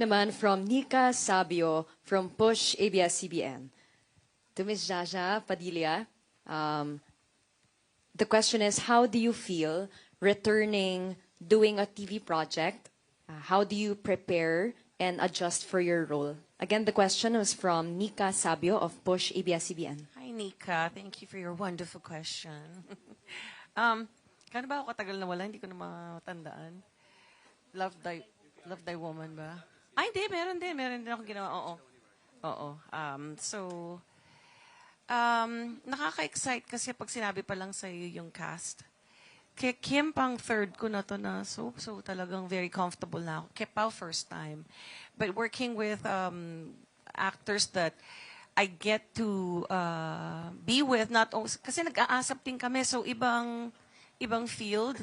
naman from Nika Sabio from Push ABS-CBN. To Ms. Jaja Padilla, um, the question is, how do you feel returning, doing a TV project? Uh, how do you prepare and adjust for your role? Again, the question was from Nika Sabio of Push ABS-CBN. Hi, Nika. Thank you for your wonderful question. um, kano ba ako katagal na wala? Hindi ko na matandaan. Love Thy, Love Thy Woman ba? Ay, hindi. Meron din. Meron din ako ginawa. Oo. Oo. Um, so, um, nakaka-excite kasi pag sinabi pa lang sa'yo yung cast. Kay Kim pang third ko na to na so, so talagang very comfortable na ako. Kay Pao first time. But working with um, actors that I get to uh, be with, not only, kasi nag-aasap din kami, so ibang, ibang field.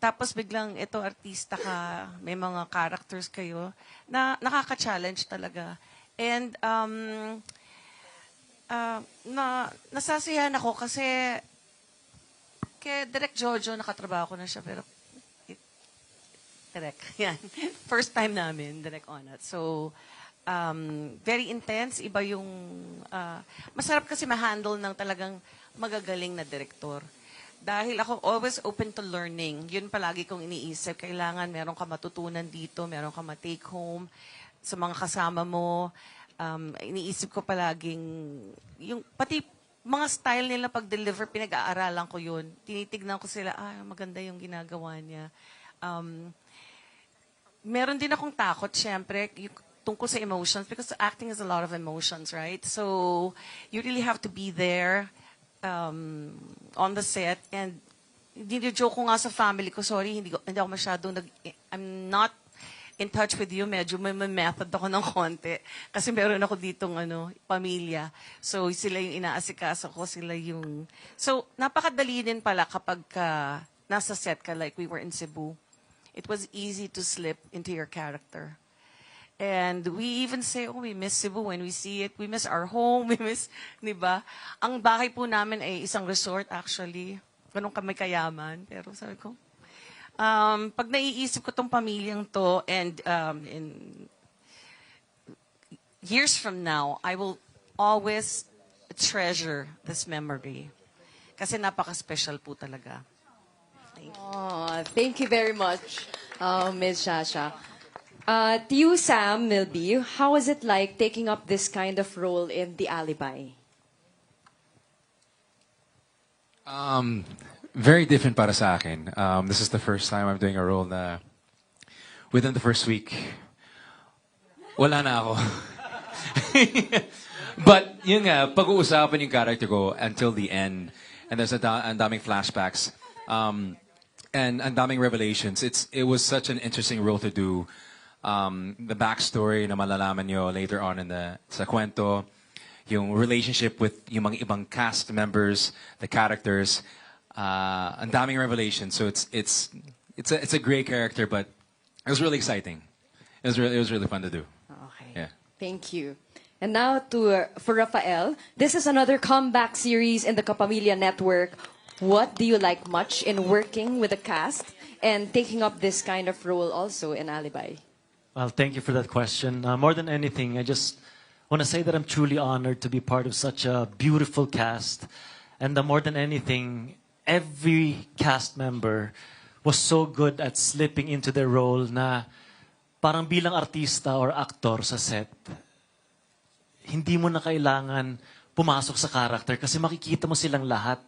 Tapos biglang ito artista ka, may mga characters kayo, na nakaka-challenge talaga. And um, uh, na, nasasiyahan ako kasi kay Direk Jojo, nakatrabaho ko na siya, pero it, Direk, yan. First time namin, Direk Onat. So, um, very intense, iba yung, uh, masarap kasi ma-handle ng talagang magagaling na direktor. Dahil ako always open to learning. Yun palagi kong iniisip. Kailangan meron ka matutunan dito, meron ka ma-take home sa mga kasama mo. Um, iniisip ko palaging, yung, pati mga style nila pag-deliver, pinag-aaralan ko yun. Tinitignan ko sila, ah, maganda yung ginagawa niya. Um, meron din akong takot, syempre, yung, tungkol sa emotions because acting is a lot of emotions, right? So, you really have to be there um, on the set and joke ko nga sa family ko, sorry, hindi, ko, hindi ako masyadong nag, I'm not in touch with you, medyo may, may method ako ng konti. Kasi meron ako ditong ano, pamilya. So, sila yung inaasikaso ko, sila yung... So, napakadali din pala kapag ka, nasa set ka, like we were in Cebu. It was easy to slip into your character. And we even say, oh, we miss Cebu when we see it. We miss our home. We miss, di ba? Ang bahay po namin ay isang resort actually. Ganun kami kayaman. Pero sabi ko, um, pag naiisip ko tong pamilyang to and um, in years from now, I will always treasure this memory. Kasi napaka-special po talaga. Thank you. Oh, thank you very much, uh, Ms. Shasha. Uh, to you, Sam Milby, how was it like taking up this kind of role in The Alibi? Um, very different para sa akin. Um, this is the first time I'm doing a role na within the first week, wala na ako. But yun nga, pag-uusapan yung character ko until the end. And there's a da- daming flashbacks. Um, and daming revelations. It's, it was such an interesting role to do. Um, the backstory na malalaman nyo later on in the sa kwento. Yung relationship with yung mga ibang cast members, the characters. Uh, ang daming revelations. So it's, it's, it's, a, it's a great character, but it was really exciting. It was really, it was really fun to do. Okay. Yeah. Thank you. And now to uh, for Rafael. This is another comeback series in the Kapamilya Network. What do you like much in working with the cast and taking up this kind of role also in Alibi? Well, thank you for that question. Uh, more than anything, I just want to say that I'm truly honored to be part of such a beautiful cast. And uh, more than anything, every cast member was so good at slipping into their role na parang bilang artista or actor sa set, hindi mo na kailangan pumasok sa character kasi makikita mo silang lahat.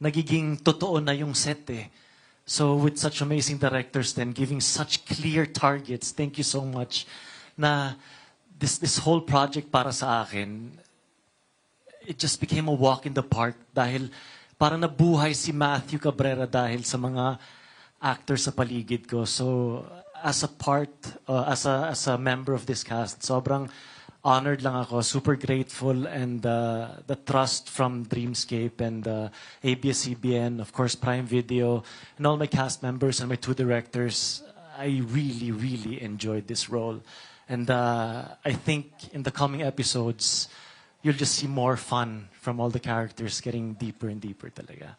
Nagiging totoo na yung set eh. So with such amazing directors then giving such clear targets, thank you so much na this this whole project para sa akin it just became a walk in the park dahil parang nabuhay si Matthew Cabrera dahil sa mga actors sa paligid ko. So as a part uh, as a as a member of this cast, sobrang honored lang ako, super grateful and uh, the trust from Dreamscape and uh, ABS-CBN, of course Prime Video, and all my cast members and my two directors. I really, really enjoyed this role. And uh, I think in the coming episodes, you'll just see more fun from all the characters getting deeper and deeper talaga.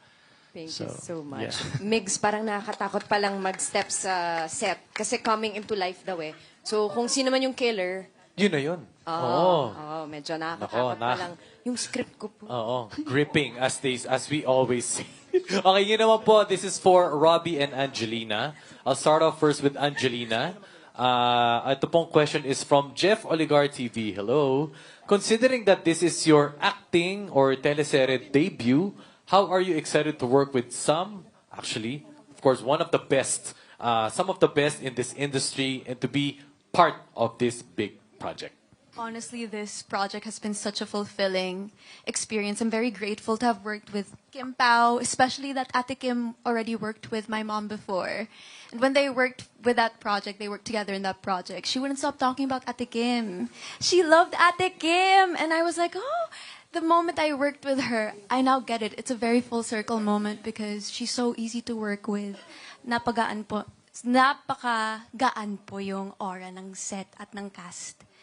Thank So, you so much. yeah. Migs, parang nakakatakot palang mag-step sa set kasi coming into life daw eh. So, kung sino man yung killer, Yun na yun. Oo. Oo. Oo, medyo nakakatakot Nako, na- pa lang. Yung script ko po. Oo. Gripping, as they, as we always say. okay, yun naman po. This is for Robbie and Angelina. I'll start off first with Angelina. Uh, ito pong question is from Jeff Oligar TV. Hello. Considering that this is your acting or teleserye debut, how are you excited to work with some, actually, of course, one of the best, uh, some of the best in this industry and to be part of this big project? Honestly, this project has been such a fulfilling experience. I'm very grateful to have worked with Kim Pao, especially that Ate Kim already worked with my mom before. And when they worked with that project, they worked together in that project, she wouldn't stop talking about Ate Kim. She loved Ate Kim. And I was like, oh, the moment I worked with her, I now get it. It's a very full circle moment because she's so easy to work with. Napagaan po, napakagaan po yung aura ng set at ng cast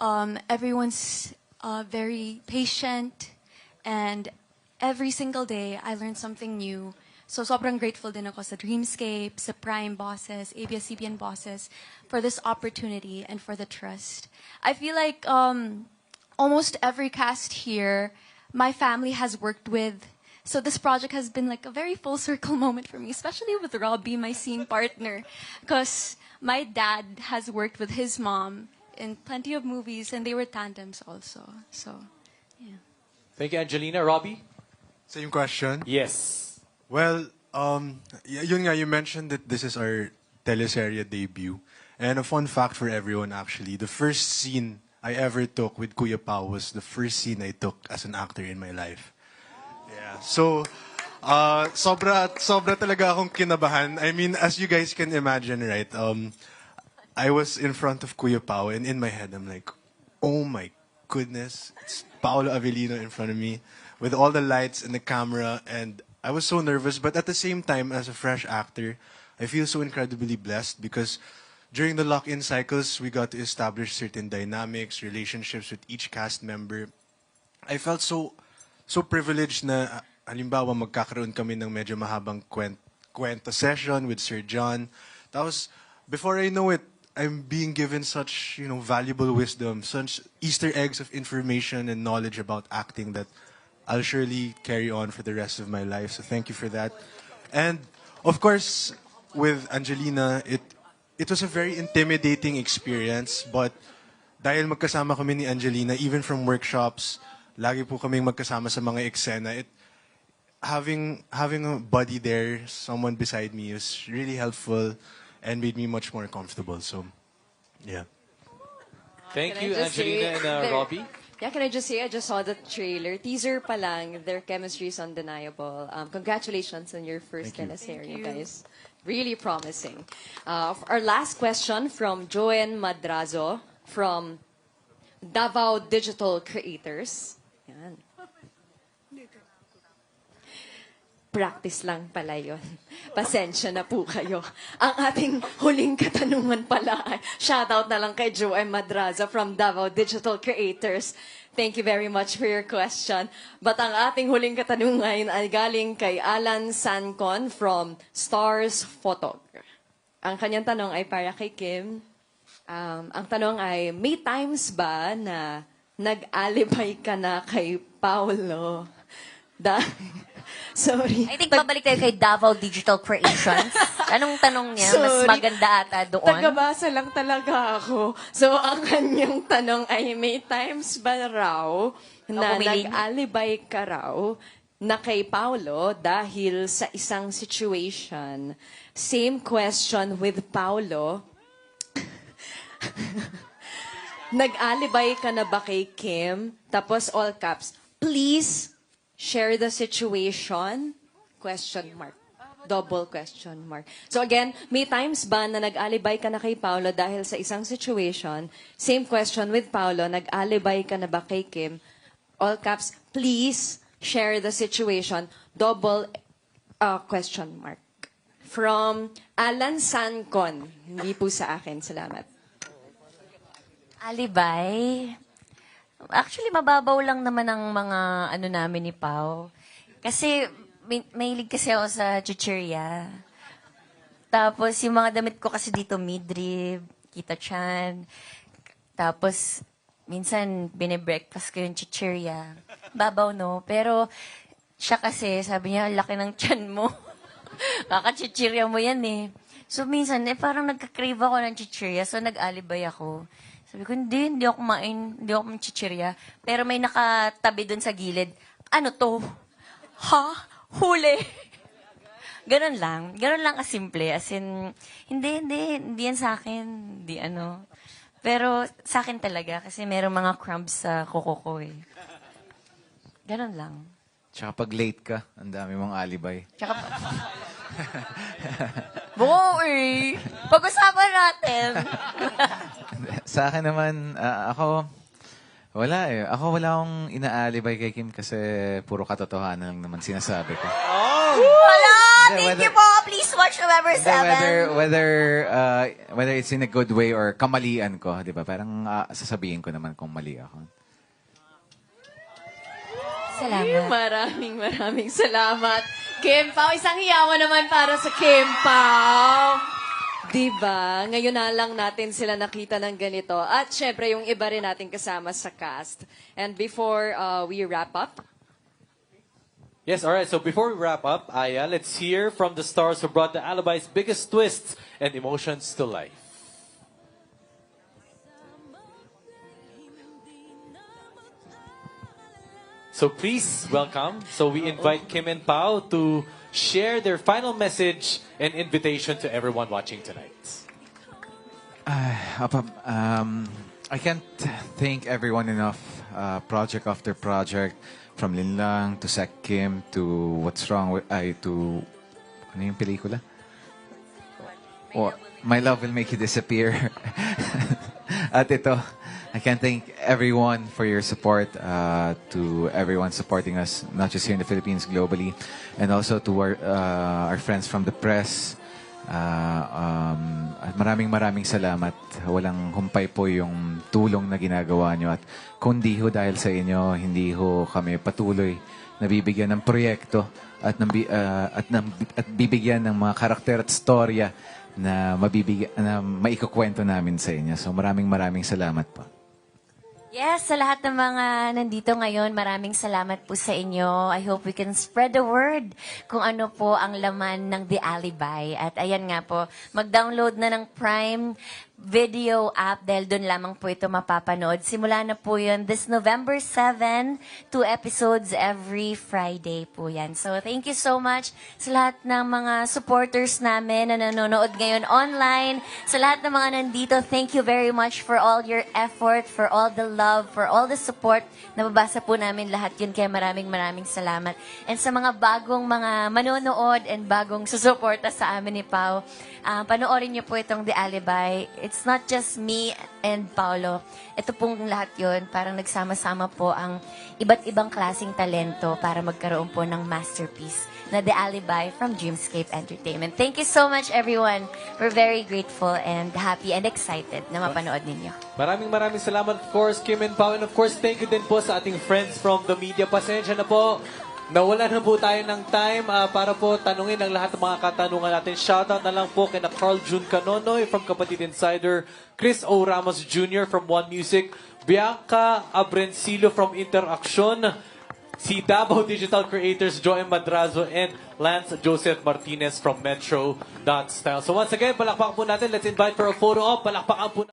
um, everyone's uh, very patient and every single day I learn something new. So sobrang grateful din ako sa Dreamscape, sa Prime bosses, ABS-CBN bosses for this opportunity and for the trust. I feel like um, almost every cast here, my family has worked with. So this project has been like a very full circle moment for me, especially with Robbie, my scene partner, because my dad has worked with his mom in plenty of movies, and they were tandems also. So, yeah. Thank you, Angelina. Robbie? Same question. Yes. Well, um, y- yun nga, you mentioned that this is our teleserye debut. And a fun fact for everyone, actually, the first scene I ever took with Kuya Pao was the first scene I took as an actor in my life. Yeah. So, uh, sobra, sobra talaga akong kinabahan. I mean, as you guys can imagine, right? Um, I was in front of Kuya Pao, and in my head, I'm like, oh my goodness, it's Paolo Avellino in front of me with all the lights and the camera, and I was so nervous. But at the same time, as a fresh actor, I feel so incredibly blessed because during the lock-in cycles, we got to establish certain dynamics, relationships with each cast member. I felt so so privileged na halimbawa magkakaroon kami ng medyo mahabang kwent, kwento session with Sir John. Tapos, before I know it, I'm being given such, you know, valuable wisdom, such Easter eggs of information and knowledge about acting that I'll surely carry on for the rest of my life. So thank you for that. And of course, with Angelina, it it was a very intimidating experience, but dahil magkasama kami ni Angelina, even from workshops, lagi po kaming magkasama sa mga eksena, it, having, having a buddy there, someone beside me, was really helpful and made me much more comfortable. So, yeah. Thank Can I you, just say Angelina and uh, there- Robbie. Yeah, can I just say, I just saw the trailer. Teaser pa lang, their chemistry is undeniable. Um, congratulations on your first teleserye, guys. Really promising. Uh, our last question from Joen Madrazo from Davao Digital Creators. Yan. Practice lang pala yun. Pasensya na po kayo. Ang ating huling katanungan pala ay shoutout na lang kay Joem Madraza from Davao Digital Creators. Thank you very much for your question. But ang ating huling katanungan ay galing kay Alan Sancon from Stars Photog. Ang kanyang tanong ay para kay Kim. Um, ang tanong ay, may times ba na nag-alibay ka na kay Paolo? Da Sorry. I think babalik tayo kay Davao Digital Creations. Anong tanong niya? Mas Sorry. maganda ata doon. Tagabasa lang talaga ako. So, ang kanyang tanong ay, may times ba raw na nag-alibay ka raw na kay Paulo dahil sa isang situation? Same question with Paulo. Nag-alibay ka na ba kay Kim? Tapos all caps, please share the situation? Question mark. Double question mark. So again, may times ba na nag-alibay ka na kay Paolo dahil sa isang situation? Same question with Paolo, nag-alibay ka na ba kay Kim? All caps, please share the situation. Double uh, question mark. From Alan Sancon. Hindi po sa akin. Salamat. Alibay. Actually, mababaw lang naman ang mga ano namin ni Pau. Kasi may, mahilig kasi ako sa chichirya. Tapos, yung mga damit ko kasi dito, midrib, kita chan. Tapos, minsan, binibreakfast ko yung chichirya. Babaw, no? Pero, siya kasi, sabi niya, "Ang laki ng chan mo. Kakachichirya mo yan eh. So, minsan, eh, parang nagka-crave ako ng chichirya. So, nag-alibay ako. Sabi ko, hindi, hindi ako kumain. Hindi ako chichirya. Pero may nakatabi dun sa gilid. Ano to? Ha? Huli? Ganon lang. Ganon lang kasimple. As in, hindi, hindi, hindi yan sa akin. Hindi ano. Pero sa akin talaga, kasi merong mga crumbs sa kuko ko eh. Ganon lang. Tsaka pag late ka, ang dami mong alibay. Tsaka pa... Buo eh. Pag-usapan natin. Sa akin naman, ah, ako, wala eh. Ako wala akong inaalibay kay Kim kasi puro katotohanan lang naman sinasabi ko. Wala! Hindi, Thank whether- you po! Please watch November Hindi, 7. whether, whether, uh, whether it's in a good way or kamalian ko, di ba? Parang ah, sasabihin ko naman kung mali ako. Salamat. Maraming maraming salamat. Kim Pao, isang hiyawan naman para sa Kim Pao. Diba? Ngayon na lang natin sila nakita ng ganito. At syempre, yung iba rin natin kasama sa cast. And before uh, we wrap up, Yes, all right. So before we wrap up, Aya, let's hear from the stars who brought the Alibi's biggest twists and emotions to life. So please welcome. So we invite Kim and Pao to share their final message and invitation to everyone watching tonight. Apa, um, I can't thank everyone enough. Uh, project after project, from Linlang to Sek Kim to What's Wrong with I to ano yung pelikula? Oh, My Love Will Make You Disappear. At ito, I can't thank everyone for your support, uh, to everyone supporting us, not just here in the Philippines, globally, and also to our, uh, our friends from the press. Uh, um, at maraming maraming salamat. Walang humpay po yung tulong na ginagawa nyo. At kung di ho dahil sa inyo, hindi ho kami patuloy nabibigyan ng proyekto at, nabi, uh, at, nam- at bibigyan ng mga karakter at storya na mabibigyan na maikukwento namin sa inyo. So maraming maraming salamat po. Yes, sa lahat ng mga nandito ngayon, maraming salamat po sa inyo. I hope we can spread the word kung ano po ang laman ng The Alibi. At ayan nga po, mag-download na ng Prime video app dahil doon lamang po ito mapapanood. Simula na po yun this November 7, two episodes every Friday po yan. So thank you so much sa lahat ng mga supporters namin na nanonood ngayon online. Sa lahat ng mga nandito, thank you very much for all your effort, for all the love, for all the support. Nababasa po namin lahat yun, kaya maraming maraming salamat. And sa mga bagong mga manonood and bagong susuporta sa amin ni Pau, ah, panoorin niyo po itong The Alibi. It's not just me and Paolo. Ito pong lahat yun. Parang nagsama-sama po ang iba't ibang klasing talento para magkaroon po ng masterpiece na The Alibi from Dreamscape Entertainment. Thank you so much, everyone. We're very grateful and happy and excited na mapanood ninyo. Maraming maraming salamat, of course, Kim and Pao. And of course, thank you din po sa ating friends from the media. Pasensya na po. Nawala na po tayo ng time ah, para po tanungin ang lahat ng mga katanungan natin. Shoutout na lang po kina Carl June Canonoy from Kapatid Insider, Chris O. Ramos Jr. from One Music, Bianca Abrencillo from Interaction, si Davao Digital Creators, Joem Madrazo, and Lance Joseph Martinez from Metro.style. So once again, palakpakan po natin. Let's invite for a photo op. Palakpakan po